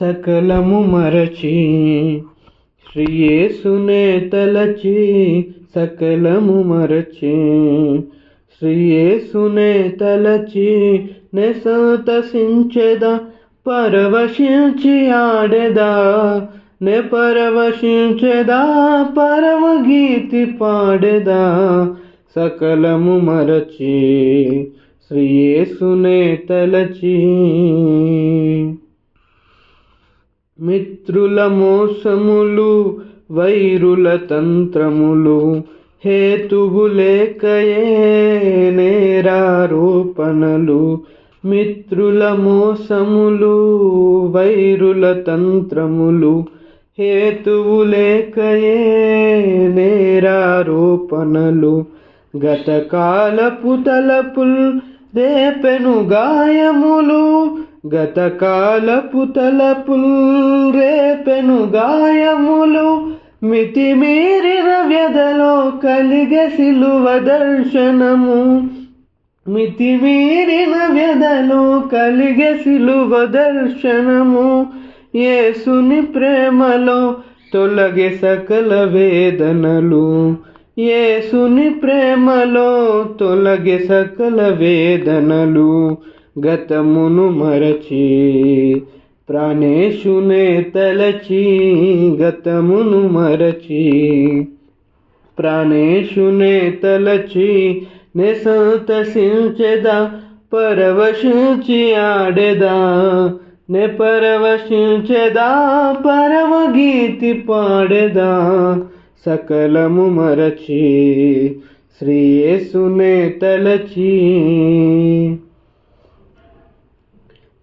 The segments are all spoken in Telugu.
సకలము మరచి శ్రీయేసునే తలచి సకలము మరచి శ్రీయేసునే తలచి నెసంతసించెద పరవశించి ఆడెదా నే పరవశించెదా పరమ గీతి పాడెదా సకలము మరచి శ్రీయేసునే తలచి మిత్రుల మోసములు వైరుల తంత్రములు హేతువు లేకయే నేరారోపణలు. మిత్రుల మోసములు వైరుల తంత్రములు హేతువు లేకయే నేరారోపణలు. గతకాలపు తలపుల్ రేపెను గాయములు గతకాలపు తలపుల్రేపెను గాయములు మితిమీరిన వ్యధలో కలిగ సిలువ దర్శనము. మితిమీరిన వ్యధలో కలిగ సిలువ దర్శనము. ఏసుని ప్రేమలో తొలగే సకల వేదనలు. ఏసుని ప్రేమలో తొలగే సకల వేదనలు. గతమును మరచి ప్రాణేశునే తలచి గతమును మరచి ప్రాణేశునే తలచి నే సంతసించెదా పరవశించి ఆడెదా నే పరవశించెదా పరమ గీతి పాడెదా సకలము మరచి శ్రీయేసునే తలచి.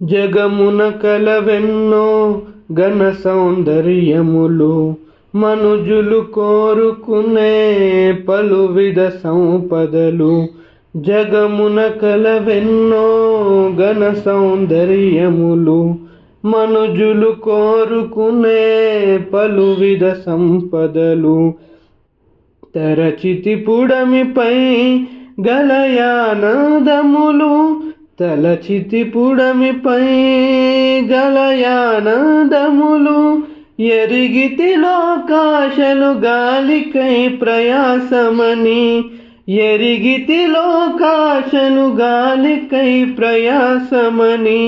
జగమున కలవెన్నో ఘన సౌందర్యములు మనుజులు కోరుకునే పలువిధ సంపదలు జగమున కలవెన్నో ఘన సౌందర్యములు మనుజులు కోరుకునే పలువిధ సంపదలు తరచితి పుడమిపై గలయానందములు తలచితి పుడమిపై గలయానందములు ఎరిగితి లోకాశలు గాలికై ప్రయాసమని ఎరిగితి లోకాశలు గాలికై ప్రయాసమని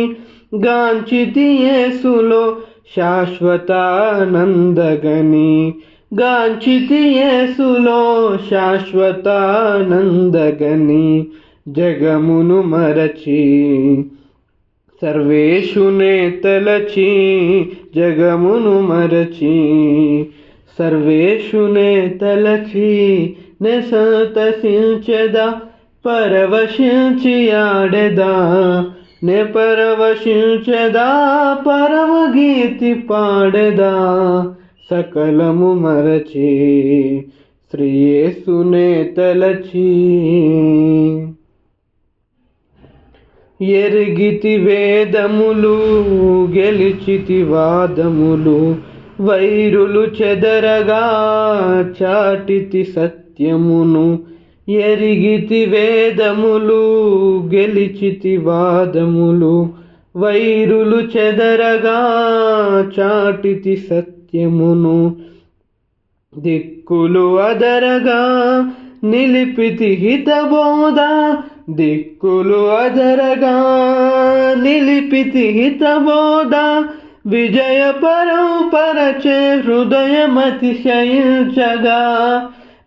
గాంచితి యేసులో శాశ్వతానందగని గాంచితి యేసులో శాశ్వతానందగని జగమును మరచి సర్వేషునే తలచి జగమును మరచి సర్వేషునే తలచి నే సంతసించెదా పరవశించి ఆడెదా నే పరవశించెదా పరమ పాడెదా సకలము మరచి శ్రీయేసునే తలచి ఎరిగితి వేదములు గెలిచితి వాదములు. వైరులు చెదరగా చాటితి సత్యమును. ఎరిగితి వేదములు గెలిచితి వాదములు. వైరులు చెదరగా చాటితి సత్యమును. దిక్కులు అదరగా నిలిపితి హితబోధ దిక్కులు అదరగా నిలిపితి హితబోధ విజయ పరంపరచే హృదయమతిశయించగా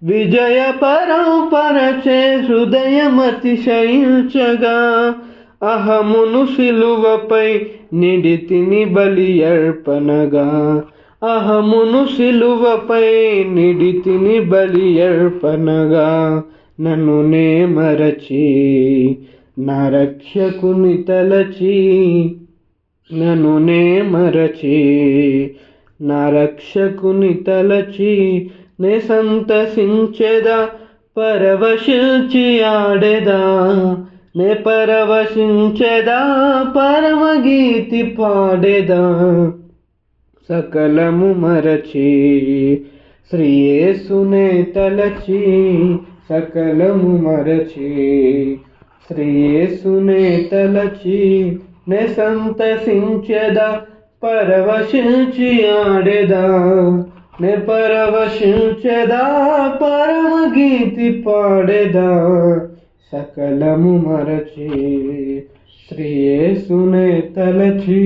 విజయ పరంపరచే హృదయమతిశయించగా అహమును సిలువపై నిడితిని బలి అర్పణగా. అహమును సిలువపై నిడితిని బలి అర్పణగా. నన్ను నే మరచి నా రక్షకుని తలచి నన్ను నే మరచి నా రక్షకుని తలచి నే సంతసించెదా పరవశించి ఆడెదా నే పరవశించెదా పరమగీతి పాడెదా. సకలము మరచి శ్రీయేసునే తలచి సకలము మరచి శ్రీయేసునే తలచి నే సంతసించెద పరవశించి ఆడెదా నే పరవశించెదా పరమ గీతి పాడెదా సకలము మరచి శ్రీయేసునే తలచి